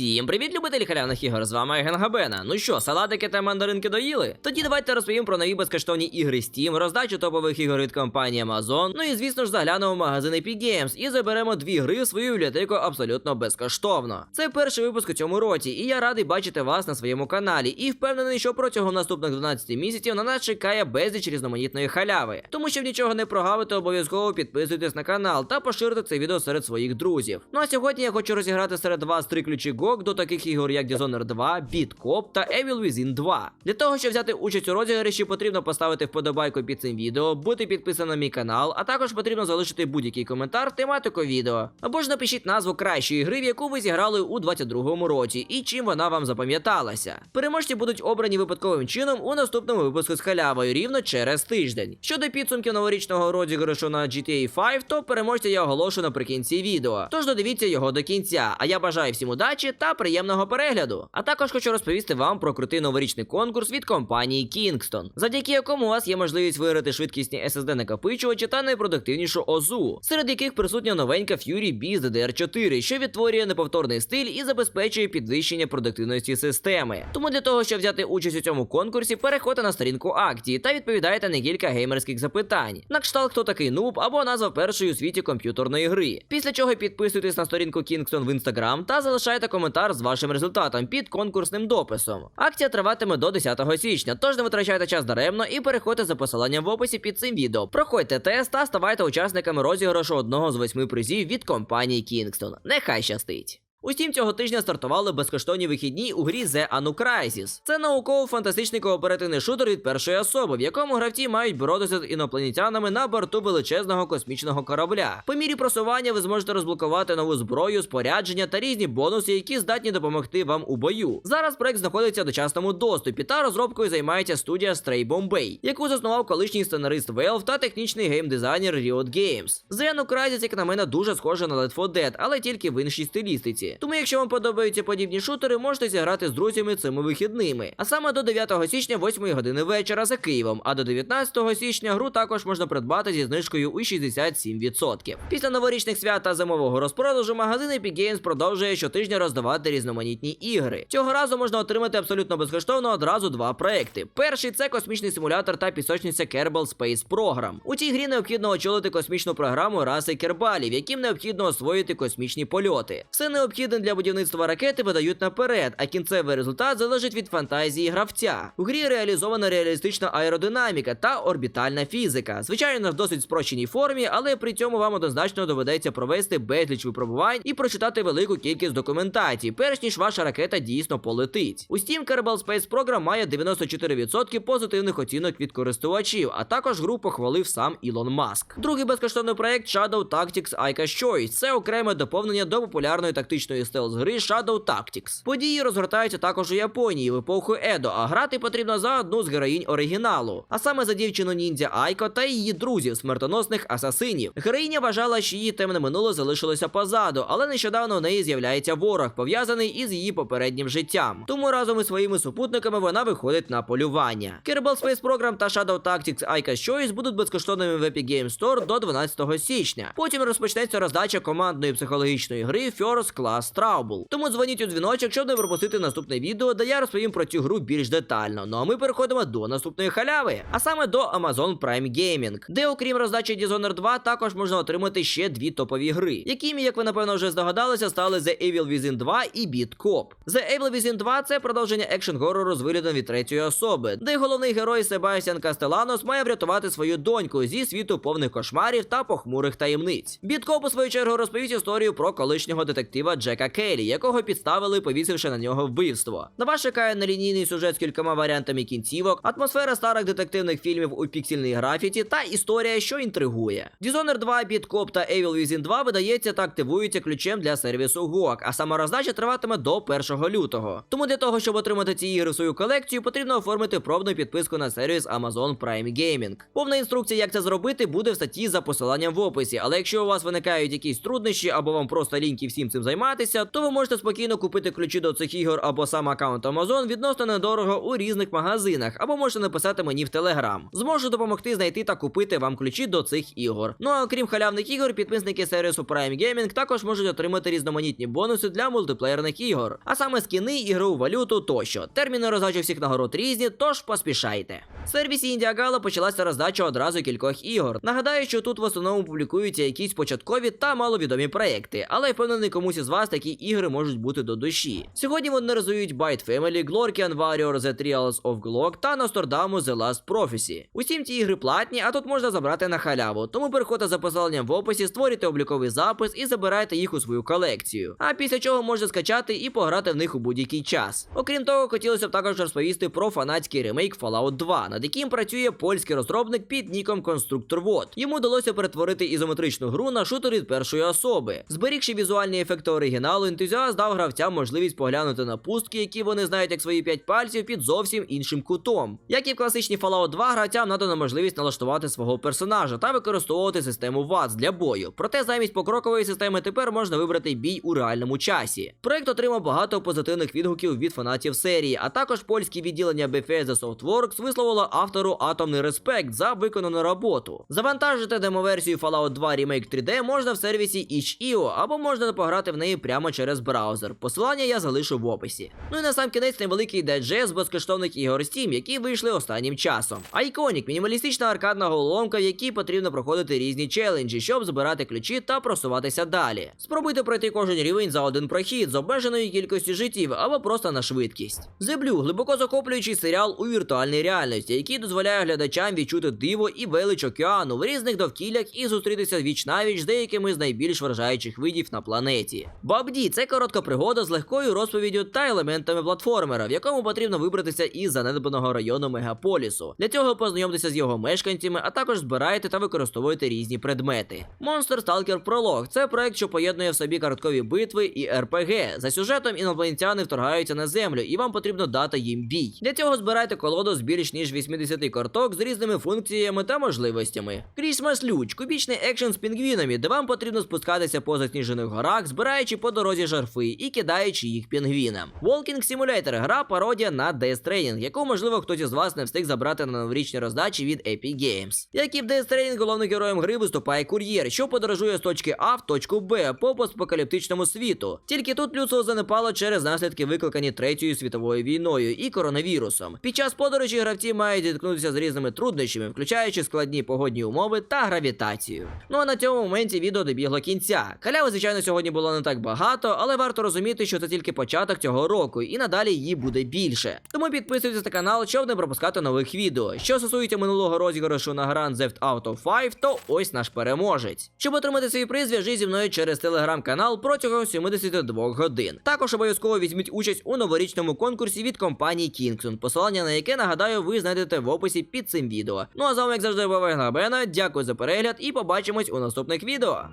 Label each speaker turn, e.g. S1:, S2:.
S1: Усім привіт, любителі халявних ігор! З вами Генгабена. Ну що, салатики та мандаринки доїли? Тоді давайте розповім про нові безкоштовні ігри Steam, роздачу топових ігор від компанії Amazon. Ну і звісно ж заглянемо в магазин Epic Games і заберемо дві гри в свою бібліотеку абсолютно безкоштовно. Це перший випуск у цьому році, і я радий бачити вас на своєму каналі. І впевнений, що протягом наступних 12 місяців на нас чекає безліч різноманітної халяви. Тому щоб нічого не прогавити, обов'язково підписуйтесь на канал та поширте це відео серед своїх друзів. Ну а сьогодні я хочу розіграти серед вас три ключі GOG до таких ігор, як Dishonored 2, Beat Cop та Evil Within 2. Для того, щоб взяти участь у розіграші, потрібно поставити вподобайку під цим відео, бути підписаним на мій канал, а також потрібно залишити будь-який коментар, тематику відео. Або ж напишіть назву кращої гри, в яку ви зіграли у 22-му році, і чим вона вам запам'яталася. Переможці будуть обрані випадковим чином у наступному випуску з халявою рівно через тиждень. Щодо підсумків новорічного розіграшу на GTA 5, то переможця я оголошу наприкінці відео. Тож додивіться його до кінця. А я бажаю всім удачі та приємного перегляду. А також хочу розповісти вам про крутий новорічний конкурс від компанії Kingston, завдяки якому у вас є можливість виграти швидкісні SSD накопичувачі та найпродуктивнішу ОЗУ, серед яких присутня новенька Fury Beast DDR4, що відтворює неповторний стиль і забезпечує підвищення продуктивності системи. Тому для того, щоб взяти участь у цьому конкурсі, переходьте на сторінку акції та відповідайте на кілька геймерських запитань. На кшталт, хто такий нуб або назва першої у світі комп'ютерної гри. Після чого підписуйтесь на сторінку Kingston в інстаграм та залишайте коментар з вашим результатом під конкурсним дописом. Акція триватиме до 10 січня, тож не витрачайте час даремно і переходьте за посиланням в описі під цим відео. Проходьте тест та ставайте учасниками розіграшу одного з восьми призів від компанії Kingston. Нехай щастить! Утім, цього тижня стартували безкоштовні вихідні у грі The Anu Crisis. Це науково-фантастичний кооперативний шутер від першої особи, в якому гравці мають боротися з інопланетянами на борту величезного космічного корабля. По мірі просування ви зможете розблокувати нову зброю, спорядження та різні бонуси, які здатні допомогти вам у бою. Зараз проект знаходиться в дочасному доступі та розробкою займається студія Stray Bombay, яку заснував колишній сценарист Valve та технічний геймдизайнер Riot Games. The Anu Crisis, як на мене, дуже схоже на Left 4 Dead, але тільки в іншій стилістиці. Тому, якщо вам подобаються подібні шутери, можете зіграти з друзями цими вихідними. А саме до 9 січня, 8 години вечора за Києвом, а до 19 січня гру також можна придбати зі знижкою у 67%. Після новорічних свят та зимового розпродажу магазин Epic Games продовжує щотижня роздавати різноманітні ігри. Цього разу можна отримати абсолютно безкоштовно одразу два проекти. Перший це космічний симулятор та пісочниця Kerbal Space Program. У цій грі необхідно очолити космічну програму раси Кербалів, яким необхідно освоїти космічні польоти. Все необхідне для будівництва ракети видають наперед, а кінцевий результат залежить від фантазії гравця. У грі реалізована реалістична аеродинаміка та орбітальна фізика. Звичайно, в досить спрощеній формі, але при цьому вам однозначно доведеться провести безліч випробувань і прочитати велику кількість документацій, перш ніж ваша ракета дійсно полетить. У Steam Kerbal Space Program має 94% позитивних оцінок від користувачів, а також гру похвалив сам Ілон Маск. Другий безкоштовний проект Shadow Tactics Ica's Choice. Це окреме доповнення до популярної тактичної стелс гри Shadow Tactics. Події розгортаються також у Японії в епоху Едо, а грати потрібно за одну з героїнь оригіналу, а саме за дівчину ніндзя Айко та її друзів, смертоносних асасинів. Героїня вважала, що її темне минуле залишилося позаду, але нещодавно в неї з'являється ворог, пов'язаний із її попереднім життям. Тому разом із своїми супутниками вона виходить на полювання. Kerbal Space Program та Shadow Tactics Ica's Choice будуть безкоштовними в Epic Games Store до 12 січня. Потім розпочнеться роздача командної психологічної гри First Class Trouble. Тому дзвоніть у дзвіночок, щоб не пропустити наступне відео, де я розповім про цю гру більш детально. Ну а ми переходимо до наступної халяви, а саме до Amazon Prime Gaming, де, окрім роздачі Dishonored 2, також можна отримати ще дві топові гри, якими, як ви напевно вже здогадалися, стали The Evil Within 2 і Beat Cop. The Evil Within 2 це продовження екшн горору з виглядом від третьої особи, де головний герой Себастьян Кастеланос має врятувати свою доньку зі світу повних кошмарів та похмурих таємниць. Cop, у свою чергу розповість історію про колишнього детектива Джека Келлі, якого підставили, повісивши на нього вбивство. На вас чекає нелінійний сюжет з кількома варіантами кінцівок, атмосфера старих детективних фільмів у піксельній графіті та історія, що інтригує. Dishonored 2, Beat Cop та Evil Within 2 видається та активується ключем для сервісу GOG, а сама роздача триватиме до 1 лютого. Тому для того, щоб отримати ці ігри в свою колекцію, потрібно оформити пробну підписку на сервіс Amazon Prime Gaming. Повна інструкція, як це зробити, буде в статті за посиланням в описі. Але якщо у вас виникають якісь труднощі або вам просто ліньки всім цим займатися, розібратися, то ви можете спокійно купити ключі до цих ігор або сам аккаунт Amazon відносно недорого у різних магазинах, або можете написати мені в Telegram. Зможу допомогти знайти та купити вам ключі до цих ігор. Ну а окрім халявних ігор, підписники сервісу Prime Gaming також можуть отримати різноманітні бонуси для мультиплеєрних ігор, а саме скіни, ігрову валюту тощо. Терміни роздачі всіх нагород різні, тож поспішайте. В сервісі Індіагала почалася роздача одразу кількох ігор. Нагадаю, що тут в основному публікуються якісь початкові та маловідомі проекти, але впевнений, комусь із вас такі ігри можуть бути до душі. Сьогодні вони розвиють Byte Family, Glorkian Warrior The Trials of Glock та Ностордаму The Last Prophecy. Усім ці ігри платні, а тут можна забрати на халяву. Тому переходьте за посиланням в описі, створюйте обліковий запис і забирайте їх у свою колекцію. А після чого можете скачати і пограти в них у будь-який час. Окрім того, хотілося б також розповісти про фанатський ремейк Fallout 2, над яким працює польський розробник під ніком Конструктор Вот. Йому вдалося перетворити ізометричну гру на шутер від першої особи. Зберігши візуальні ефекти ентузіаст дав гравцям можливість поглянути на пустки, які вони знають як свої п'ять пальців під зовсім іншим кутом. Як і в класичній Fallout 2, гравцям надано можливість налаштувати свого персонажа та використовувати систему ВАЦ для бою. Проте замість покрокової системи тепер можна вибрати бій у реальному часі. Проект отримав багато позитивних відгуків від фанатів серії, а також польське відділення Bethesda Softworks висловило автору атомний респект за виконану роботу. Завантажити демоверсію Fallout 2 Remake 3D можна в сервісі itch.io або можна пограти в неї прямо через браузер. Посилання я залишу в описі. Ну і на сам кінець невеликий дайджест безкоштовних ігор Steam, які вийшли останнім часом. Айконік мінімалістична аркадна головоломка, в якій потрібно проходити різні челенджі, щоб збирати ключі та просуватися далі. Спробуйте пройти кожен рівень за один прохід з обмеженою кількістю життів або просто на швидкість. Blue – глибоко захоплюючий серіал у віртуальній реальності, який дозволяє глядачам відчути диво і велич океану в різних довкіллях і зустрітися віч навіч з деякими з найбільш вражаючих видів на планеті. Бабді це коротка пригода з легкою розповіддю та елементами платформера, в якому потрібно вибратися із занедбаного району мегаполісу. Для цього познайомтеся з його мешканцями, а також збирайте та використовуйте різні предмети. Monster Stalker Prologue – це проект, що поєднує в собі карткові битви і РПГ. За сюжетом інопланетяни вторгаються на землю, і вам потрібно дати їм бій. Для цього збирайте колоду з більш ніж 80 карток з різними функціями та можливостями. Christmas Luch – кубічний екшен з пінгвінами, де вам потрібно спускатися по засніжених горах, збираючи по дорозі жарфи і кидаючи їх пінгвінам. Walking Simulator – гра пародія на Death Stranding, яку можливо хтось із вас не встиг забрати на новорічні роздачі від Epic Games. Як і в Death Stranding, головним героєм гри виступає кур'єр, що подорожує з точки А в точку Б по постапокаліптичному світу. Тільки тут людство занепало через наслідки, викликані третьою світовою війною і коронавірусом. Під час подорожі гравці мають зіткнутися з різними труднощами, включаючи складні погодні умови та гравітацію. Ну а на цьому моменті відео добігло кінця. Халяви, звичайно, сьогодні було не так багато, але варто розуміти, що це тільки початок цього року, і надалі її буде більше. Тому підписуйтесь на канал, щоб не пропускати нових відео. Що стосується минулого розіграшу на Grand Theft Auto 5, то ось наш переможець. Щоб отримати свій приз, зв'яжіть зі мною через телеграм-канал протягом 72 годин. Також обов'язково візьміть участь у новорічному конкурсі від компанії Kingston, посилання на яке нагадаю, ви знайдете в описі під цим відео. Ну а з вами, як завжди, Бабай Габена. Дякую за перегляд і побачимось у наступних відео.